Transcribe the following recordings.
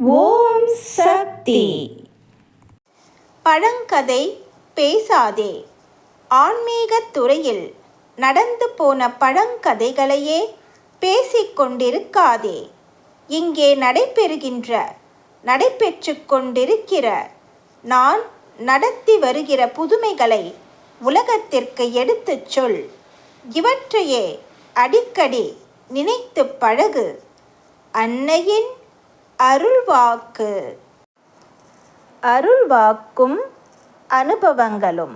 ஓம் சக்தி. பழங்கதை பேசாதே. ஆன்மீகத் துறையில் நடந்து போன பழங்கதைகளையே பேசிக்கொண்டிருக்காதே இங்கே நடைபெறுகின்ற நடைபெற்று கொண்டிருக்கிற நான் நடத்தி வருகிற புதுமைகளை உலகத்திற்கு எடுத்துச் சொல். இவற்றையே அடிக்கடி நினைத்து பழகு. அன்னையின் அருள்வாக்கு. அருள்வாக்கும் அனுபவங்களும்.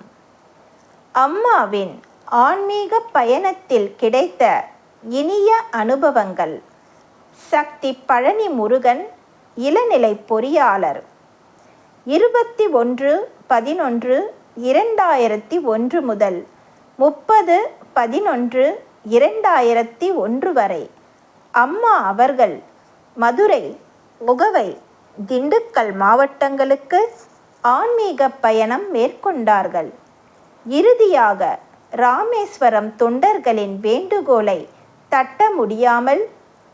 அம்மாவின் ஆன்மீக பயணத்தில் கிடைத்த இனிய அனுபவங்கள். சக்தி பழனி முருகன் இளநிலை பொறியாளர். இருபத்தி ஒன்று பதினொன்று இரண்டாயிரத்தி ஒன்று முதல் முப்பது பதினொன்று இரண்டாயிரத்தி ஒன்று வரை அம்மா அவர்கள் மதுரை முகவை திண்டுக்கல் மாவட்டங்களுக்கு ஆன்மீக பயணம் மேற்கொண்டார்கள். இறுதியாக ராமேஸ்வரம் தொண்டர்களின் வேண்டுகோளை தட்ட முடியாமல்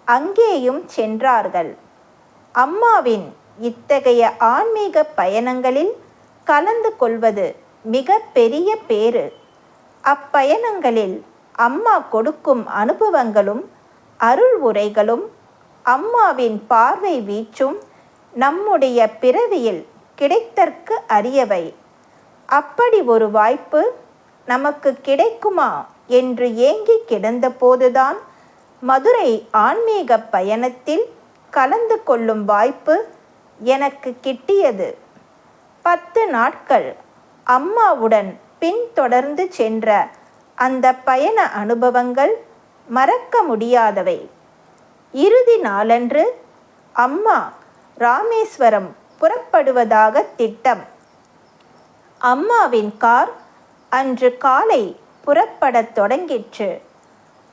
அங்கேயும் சென்றார்கள். அம்மாவின் இத்தகைய ஆன்மீக பயணங்களில் கலந்து கொள்வது மிக பெரிய பேறு. அப்பயணங்களில் அம்மா கொடுக்கும் அனுபவங்களும் அருள் உரைகளும் அம்மாவின் பார்வை வீச்சும் நம்முடைய பிறவியில் கிடைத்தற்கு அரியவை. அப்படி ஒரு வாய்ப்பு நமக்கு கிடைக்குமா என்று ஏங்கி கிடந்தபோதுதான் மதுரை ஆன்மீக பயணத்தில் கலந்து கொள்ளும் வாய்ப்பு எனக்கு கிட்டியது. பத்து நாட்கள் அம்மாவுடன் பின்தொடர்ந்து சென்ற அந்த பயண அனுபவங்கள் மறக்க முடியாதவை. இறுதி நாளன்று அம்மா ராமேஸ்வரம் புறப்படுவதாக திட்டம். அம்மாவின் கார் அன்று காலை புறப்படத் தொடங்கிற்று.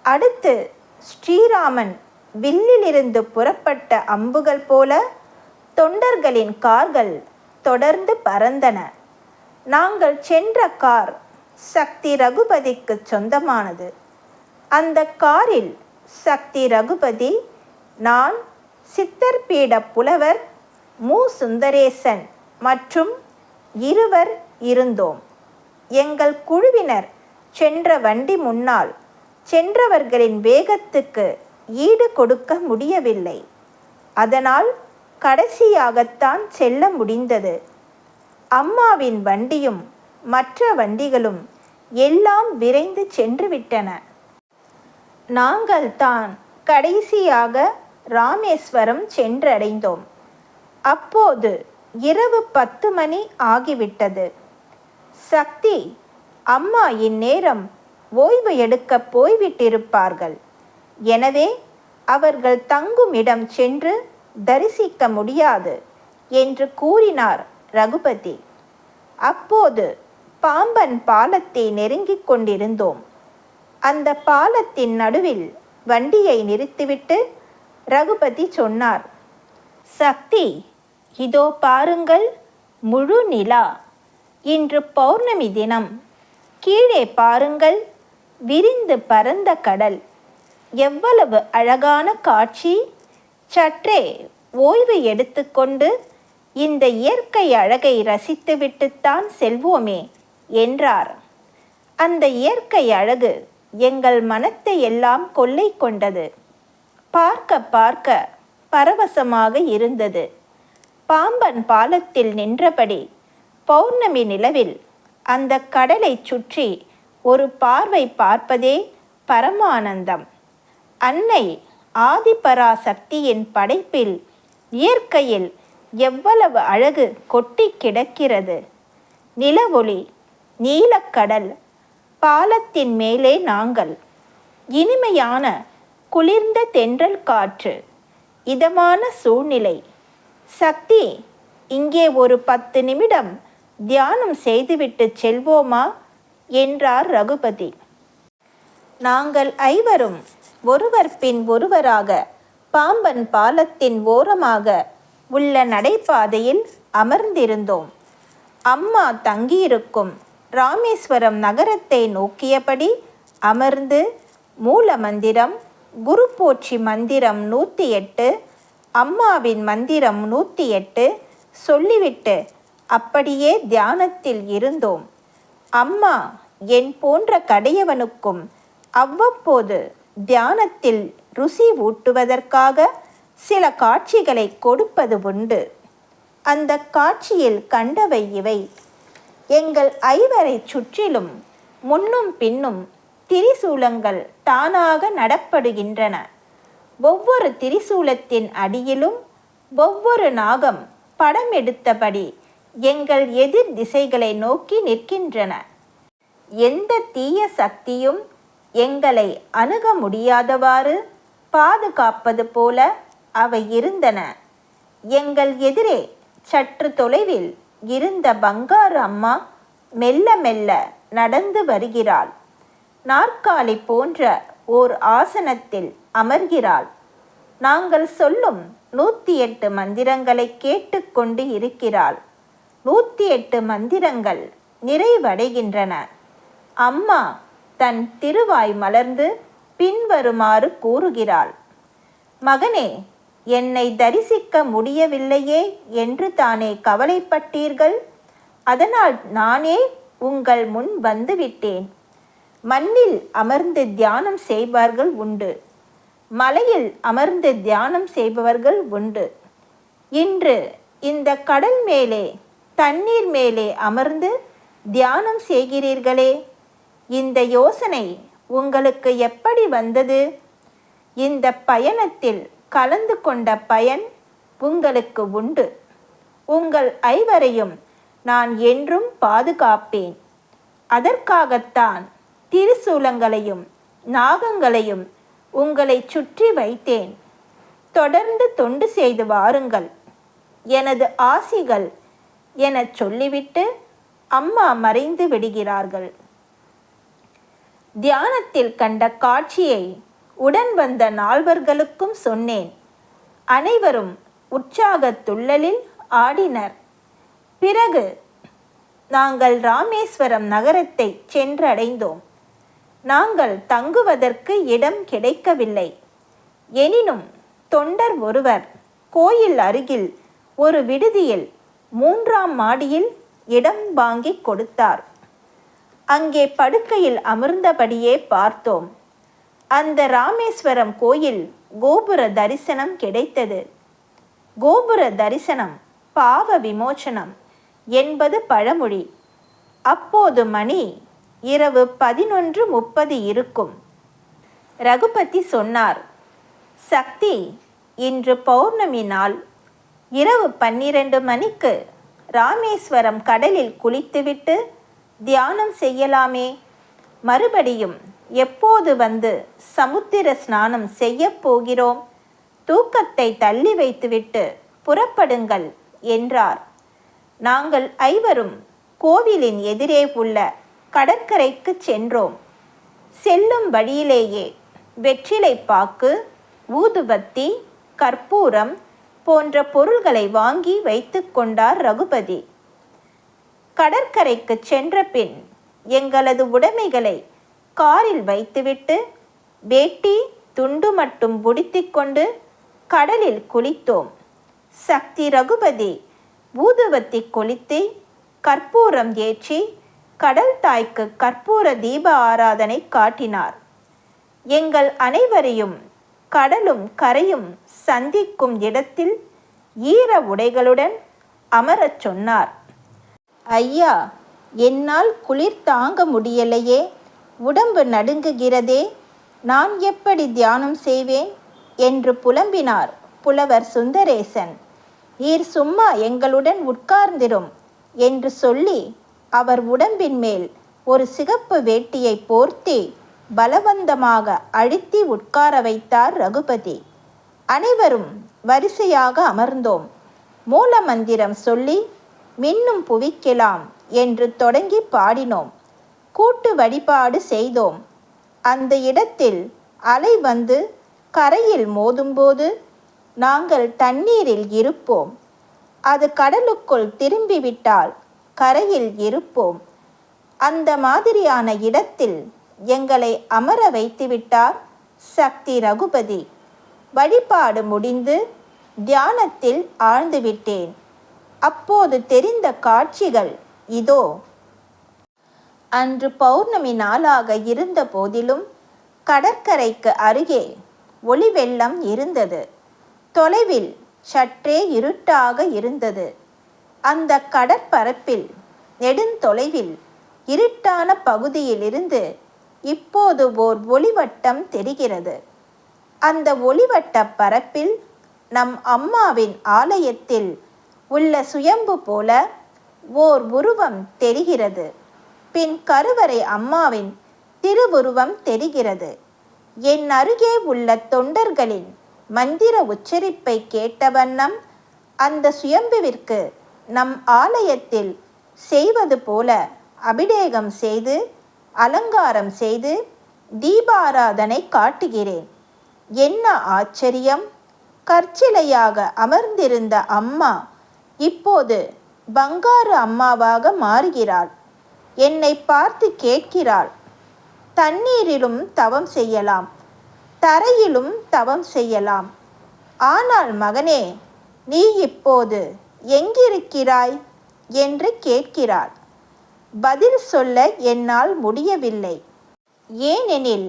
அடுத்து ஸ்ரீராமன் வில்லிலிருந்து புறப்பட்ட அம்புகள் போல தொண்டர்களின் கார்கள் தொடர்ந்து பறந்தன. நாங்கள் சென்ற கார் சக்தி ரகுபதிக்கு சொந்தமானது. அந்த காரில் சக்தி ரகுபதி நான் சித்தர்பீட புலவர் மு. சுந்தரேசன் மற்றும் இருவர் இருந்தோம். எங்கள் குழுவினர் சென்ற வண்டி முன்னால் சென்றவர்களின் வேகத்துக்கு ஈடு கொடுக்க முடியவில்லை. அதனால் கடைசியாகத்தான் செல்ல முடிந்தது. அம்மாவின் வண்டியும் மற்ற வண்டிகளும் எல்லாம் விரைந்து சென்று விட்டன. நாங்கள் தான் கடைசியாக ராமேஸ்வரம் சென்றடைந்தோம். அப்போது இரவு பத்து மணி ஆகிவிட்டது. சக்தி அம்மா இந்நேரம் ஓய்வு எடுக்க போய்விட்டிருப்பார்கள். எனவே அவர்கள் தங்கும் இடம் சென்று தரிசிக்க முடியாது என்று கூறினார் ரகுபதி. அப்போது பாம்பன் பாலத்தை நெருங்கிக் கொண்டிருந்தோம். அந்த பாலத்தின் நடுவில் வண்டியை நிறுத்திவிட்டு ரகுபதி சொன்னார் சக்தி இதோ பாருங்கள் முழு நிலா. இன்று பௌர்ணமி தினம். கீழே பாருங்கள் விரிந்து பரந்த கடல். எவ்வளவு அழகான காட்சி. சற்றே ஓய்வு எடுத்துக்கொண்டு இந்த இயற்கை அழகை ரசித்துவிட்டுத்தான் செல்வோமே என்றார். அந்த இயற்கை அழகு எங்கள் மனத்தை எல்லாம் கொள்ளை கொண்டது. பார்க்க பார்க்க பரவசமாக இருந்தது. பாம்பன் பாலத்தில் நின்றபடி பௌர்ணமி நிலவில் அந்த கடலை சுற்றி ஒரு பார்வை பார்ப்பதே பரமானந்தம். அன்னை ஆதிபராசக்தியின் படைப்பில் இயற்கையில் எவ்வளவு அழகு கொட்டி கிடக்கிறது. நிலவொளி நீலக்கடல் பாலத்தின் மேலே நாங்கள். இனிமையான குளிர்ந்த தென்றல் காற்று இதமான சூழ்நிலை. சக்தி இங்கே ஒரு பத்து நிமிடம் தியானம் செய்துவிட்டு செல்வோமா? என்றார் ரகுபதி. நாங்கள் ஐவரும் ஒருவர் பின் ஒருவராக பாம்பன் பாலத்தின் ஓரமாக உள்ள நடைபாதையில் அமர்ந்திருந்தோம். அம்மா தங்கியிருக்கும் ராமேஸ்வரம் நகரத்தை நோக்கியபடி அமர்ந்து மூல மந்திரம் குரு போற்றி மந்திரம் நூற்றி எட்டு அம்மாவின் மந்திரம் நூற்றி எட்டு சொல்லிவிட்டு அப்படியே தியானத்தில் இருந்தோம். அம்மா என் போன்ற கடையவனுக்கும் அவ்வப்போது தியானத்தில் ருசி ஊட்டுவதற்காக சில காட்சிகளை கொடுப்பது உண்டு. அந்த காட்சியில் கண்டவை இவை. எங்கள் ஐவரை சுற்றிலும் முன்னும் பின்னும் திரிசூலங்கள் தானாக நடப்படுகின்றன. ஒவ்வொரு திரிசூலத்தின் அடியிலும் ஒவ்வொரு நாகம் படம் எடுத்தபடி எங்கள் எதிர் திசைகளை நோக்கி நிற்கின்றன. எந்த தீய சக்தியும் எங்களை அணுக முடியாதவாறு பாதுகாப்பது போல அவை இருந்தன. எங்கள் எதிரே சற்று தொலைவில் இருந்த பங்காரு அம்மா மெல்ல மெல்ல நடந்து வருகிறாள். நாற்காலி போன்ற ஓர் ஆசனத்தில் அமர்கிறாள். நாங்கள் சொல்லும் நூற்றி எட்டு மந்திரங்களை கேட்டுக்கொண்டு இருக்கிறாள். நூற்றி எட்டு மந்திரங்கள் நிறைவடைகின்றன. அம்மா தன் திருவாய் மலர்ந்து பின்வருமாறு கூறுகிறாள். மகனே என்னை தரிசிக்க முடியவில்லையே என்று தானே கவலைப்பட்டீர்கள்? அதனால் நானே உங்கள் முன் வந்துவிட்டேன். மண்ணில் அமர்ந்து தியானம் செய்வார்கள் உண்டு. மலையில் அமர்ந்து தியானம் செய்பவர்கள் உண்டு. இன்று இந்த கடல் மேலே தண்ணீர் மேலே அமர்ந்து தியானம் செய்கிறீர்களே இந்த யோசனை உங்களுக்கு எப்படி வந்தது? இந்த பயணத்தில் கலந்து கொண்ட பயன் உங்களுக்கு உண்டு. உங்கள் ஐவரையும் நான் என்றும் பாதுகாப்பேன். அதற்காகத்தான் திரிசூலங்களையும் நாகங்களையும் உங்களை சுற்றி வைத்தேன். தொடர்ந்து தொண்டு செய்து வாருங்கள். எனது ஆசிகள் எனச் சொல்லிவிட்டு அம்மா மறைந்து விடுகிறார்கள். தியானத்தில் கண்ட காட்சியை உடன் வந்த நால்வர்களுக்கும் சொன்னேன். அனைவரும் உற்சாகத் துள்ளலில் ஆடினர். பிறகு நாங்கள் ராமேஸ்வரம் நகரத்தை சென்றடைந்தோம். நாங்கள் தங்குவதற்கு இடம் கிடைக்கவில்லை. எனினும் தொண்டர் ஒருவர் கோயில் அருகில் ஒரு விடுதியில் மூன்றாம் மாடியில் இடம் வாங்கி கொடுத்தார். அங்கே படுக்கையில் அமர்ந்தபடியே பார்த்தோம். அந்த ராமேஸ்வரம் கோயில் கோபுர தரிசனம் கிடைத்தது. கோபுர தரிசனம் பாவ விமோச்சனம் என்பது பழமொழி. அப்போது மணி இரவு பதினொன்று முப்பது இருக்கும். ரகுபதி சொன்னார் சக்தி இன்று பௌர்ணமி நாள். இரவு பன்னிரண்டு மணிக்கு ராமேஸ்வரம் கடலில் குளித்துவிட்டு தியானம் செய்யலாமே. மறுபடியும் எப்போது வந்து சமுத்திர ஸ்நானம் செய்யப் போகிறோம்? தூக்கத்தை தள்ளி வைத்துவிட்டு புறப்படுங்கள் என்றார். நாங்கள் ஐவரும் கோவிலின் எதிரே உள்ள கடற்கரைக்கு சென்றோம். செல்லும் வழியிலேயே வெற்றிலை பாக்கு ஊதுபத்தி கற்பூரம் போன்ற பொருள்களை வாங்கி வைத்து கொண்டார் ரகுபதி. கடற்கரைக்கு சென்ற பின் எங்களது உடைமைகளை காரில் வைத்துவிட்டு வேட்டி துண்டு மட்டும் கொண்டு கடலில் குளித்தோம். சக்தி ரகுபதி ஊதுவத்தி கொளுத்தி கற்பூரம் ஏற்றி கடல் தாய்க்கு கற்பூர தீப ஆராதனை காட்டினார். எங்கள் அனைவரையும் கடலும் கரையும் சந்திக்கும் இடத்தில் ஈர உடைகளுடன் அமரச் சொன்னார். ஐயா என்னால் குளிர் தாங்க முடியலையே. உடம்பு நடுங்குகிறதே நான் எப்படி தியானம் செய்வேன்? என்று புலம்பினார் புலவர் சுந்தரேசன். நீர் சும்மா எங்களுடன் உட்கார்ந்திரும் என்று சொல்லி அவர் உடம்பின் மேல் ஒரு சிகப்பு வேட்டியை போர்த்தி பலவந்தமாக அழுத்தி உட்கார வைத்தார் ரகுபதி. அனைவரும் வரிசையாக அமர்ந்தோம். மூல மந்திரம் சொல்லி மின்னும் புவிக்கலாம் என்று தொடங்கி பாடினோம். கூட்டு வழிபாடு செய்தோம். அந்த இடத்தில் அலை வந்து கரையில் மோதும்போது நாங்கள் தண்ணீரில் இருப்போம். அது கடலுக்குள் திரும்பிவிட்டால் கரையில் இருப்போம். அந்த மாதிரியான இடத்தில் எங்களை அமர வைத்துவிட்டார் சக்தி ரகுபதி. வழிபாடு முடிந்து தியானத்தில் ஆழ்ந்துவிட்டேன். அப்போது தெரிந்த காட்சிகள் இதோ. அன்று பௌர்ணமி நாளாக இருந்த போதிலும் கடற்கரைக்கு அருகே ஒளி வெள்ளம் இருந்தது. தொலைவில் சற்றே இருட்டாக இருந்தது. அந்த கடற்பரப்பில் நெடுந்தொலைவில் இருட்டான பகுதியிலிருந்து இப்போது ஓர் ஒளிவட்டம் தெரிகிறது. அந்த ஒளிவட்ட பரப்பில் நம் அம்மாவின் ஆலயத்தில் உள்ள சுயம்பு போல ஓர் உருவம் தெரிகிறது. பின் கருவறை அம்மாவின் திருவுருவம் தெரிகிறது. என் அருகே உள்ள தொண்டர்களின் மந்திர உச்சரிப்பை கேட்ட வண்ணம் அந்த சுயம்புவிற்கு நம் ஆலயத்தில் செய்வது போல அபிடேகம் செய்து அலங்காரம் செய்து தீபாராதனை காட்டுகிறேன். என்ன ஆச்சரியம்! கற்சிலையாக அமர்ந்திருந்த அம்மா இப்போது பங்காரு அம்மாவாக மாறுகிறாள். என்னை பார்த்து கேட்கிறாள். தண்ணீரிலும் தவம் செய்யலாம். தரையிலும் தவம் செய்யலாம். ஆனால் மகனே நீ இப்போது எங்கிருக்கிறாய்? என்று கேட்கிறாள். பதில் சொல்ல என்னால் முடியவில்லை. ஏனெனில்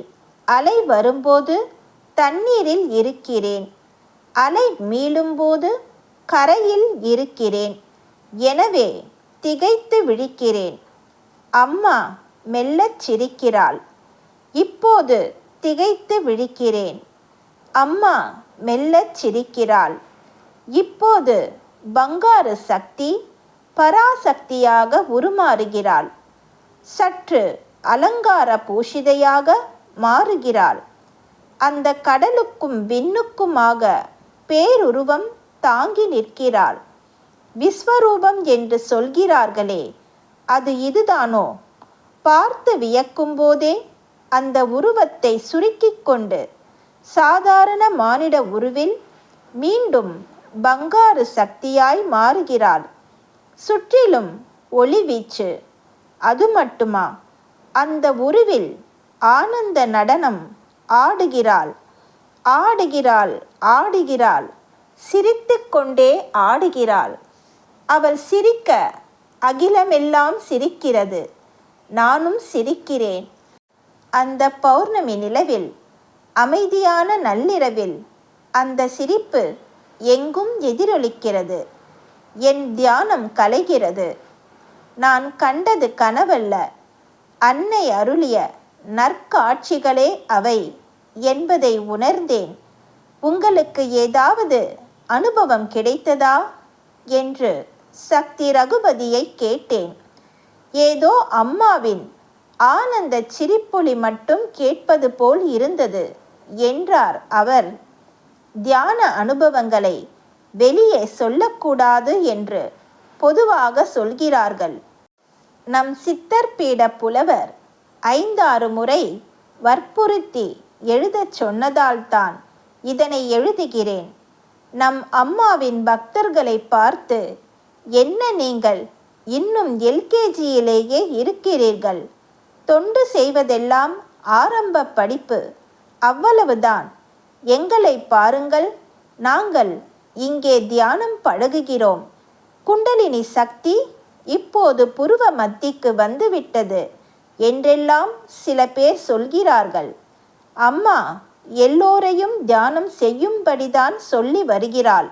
அலை வரும்போது தண்ணீரில் இருக்கிறேன். அலை மீளும்போது கரையில் இருக்கிறேன். எனவே திகைத்து விழிக்கிறேன். அம்மா மெல்லச் சிரிக்கிறாள். இப்போது திகைத்து விழிக்கிறேன். அம்மா மெல்லச் சிரிக்கிறாள். இப்போது பங்காரு சக்தி பராசக்தியாக உருமாறுகிறாள். சற்று அலங்கார பூஷிதையாக மாறுகிறாள். அந்த கடலுக்கும் விண்ணுக்குமாக பேருருவம் தாங்கி நிற்கிறாள். விஸ்வரூபம் என்று சொல்கிறார்களே அது இதுதானோ? பார்த்து வியக்கும் போதே அந்த உருவத்தை சுருக்கிக் கொண்டு சாதாரண மானிட உருவில் மீண்டும் பங்காறு சக்தியாய் மாறுகிறாள். சுற்றிலும் ஒளி வீச்சு. அது மட்டுமா? அந்த உருவில் ஆனந்த நடனம் ஆடுகிறாள். ஆடுகிறாள் ஆடுகிறாள். சிரித்து கொண்டே ஆடுகிறாள். அவள் சிரிக்க அகிலமெல்லாம் சிரிக்கிறது. நானும் சிரிக்கிறேன். அந்த பௌர்ணமி நிலவில் அமைதியான நள்ளிரவில் அந்த சிரிப்பு எங்கும் எதிரொலிக்கிறது. என் தியானம் கலைகிறது. நான் கண்டது கனவல்ல. அன்னை அருளிய நற்காட்சிகளே அவை என்பதை உணர்ந்தேன். உங்களுக்கு ஏதாவது அனுபவம் கிடைத்ததா? என்று சக்தி ரகுபதியை கேட்டேன். ஏதோ அம்மாவின் ஆனந்த சிரிப்பொலி மட்டும் கேட்பது போல் இருந்தது என்றார் அவர். தியான அனுபவங்களை வெளியே சொல்லக்கூடாது என்று பொதுவாக சொல்கிறார்கள். நம் சித்தர் பீட புலவர் ஐந்தாறு முறை வற்புறுத்தி எழுதச் சொன்னதால்தான் இதனை எழுதுகிறேன். நம் அம்மாவின் பக்தர்களை பார்த்து என்ன நீங்கள் இன்னும் எல்கேஜியிலேயே இருக்கிறீர்கள்? தொண்டு செய்வதெல்லாம் ஆரம்ப படிப்பு. அவ்வளவுதான். எங்களை பாருங்கள். நாங்கள் இங்கே தியானம் பழகுகிறோம். குண்டலினி சக்தி இப்போது புருவ மத்திக்கு வந்துவிட்டது என்றெல்லாம் சில பேர் சொல்கிறார்கள். அம்மா எல்லோரையும் தியானம் செய்யும்படிதான் சொல்லி வருகிறாள்.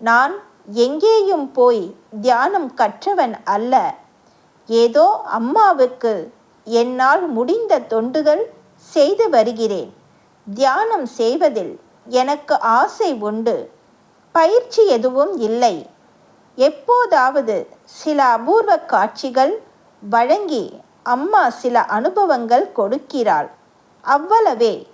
நான் எங்கேயும் போய் தியானம் கற்றவன் அல்ல. ஏதோ அம்மாவுக்கு என்னால் முடிந்த தொண்டுகள் செய்து வருகிறேன். தியானம் செய்வதில் எனக்கு ஆசை உண்டு. பயிற்சி எதுவும் இல்லை. எப்போதாவது சில அபூர்வ காட்சிகள் வழங்கி அம்மா சில அனுபவங்கள் கொடுக்கிறாள். அவ்வளவே.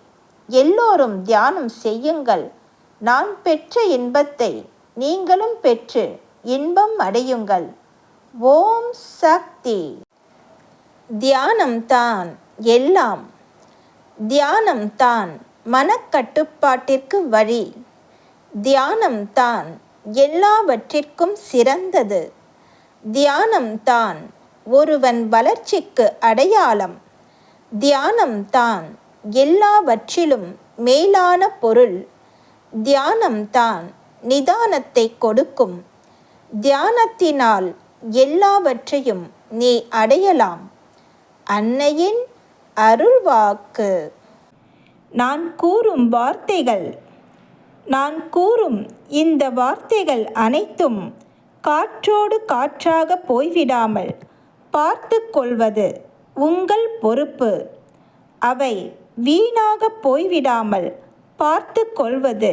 எல்லோரும் தியானம் செய்யுங்கள். நான் பெற்ற இன்பத்தை நீங்களும் பெற்று இன்பம் அடையுங்கள். ஓம் சக்தி. தியானம்தான் எல்லாம். தியானம்தான் மனக்கட்டுப்பாட்டிற்கு வழி. தியானம்தான் எல்லாவற்றிற்கும் சிறந்தது. தியானம்தான் ஒருவன் வளர்ச்சிக்கு அடையாளம். தியானம்தான் எல்லாவற்றிலும் மேலான பொருள். தியானம்தான் நிதானத்தை கொடுக்கும். தியானத்தினால் எல்லாவற்றையும் நீ அடையலாம். அன்னையின் அருள்வாக்கு. நான் கூறும் வார்த்தைகள் நான் கூறும் இந்த வார்த்தைகள் அனைத்தும் காற்றோடு காற்றாக போய்விடாமல் பார்த்து கொள்வது உங்கள் பொறுப்பு. அவை வீணாக போய்விடாமல் பார்த்து கொள்வது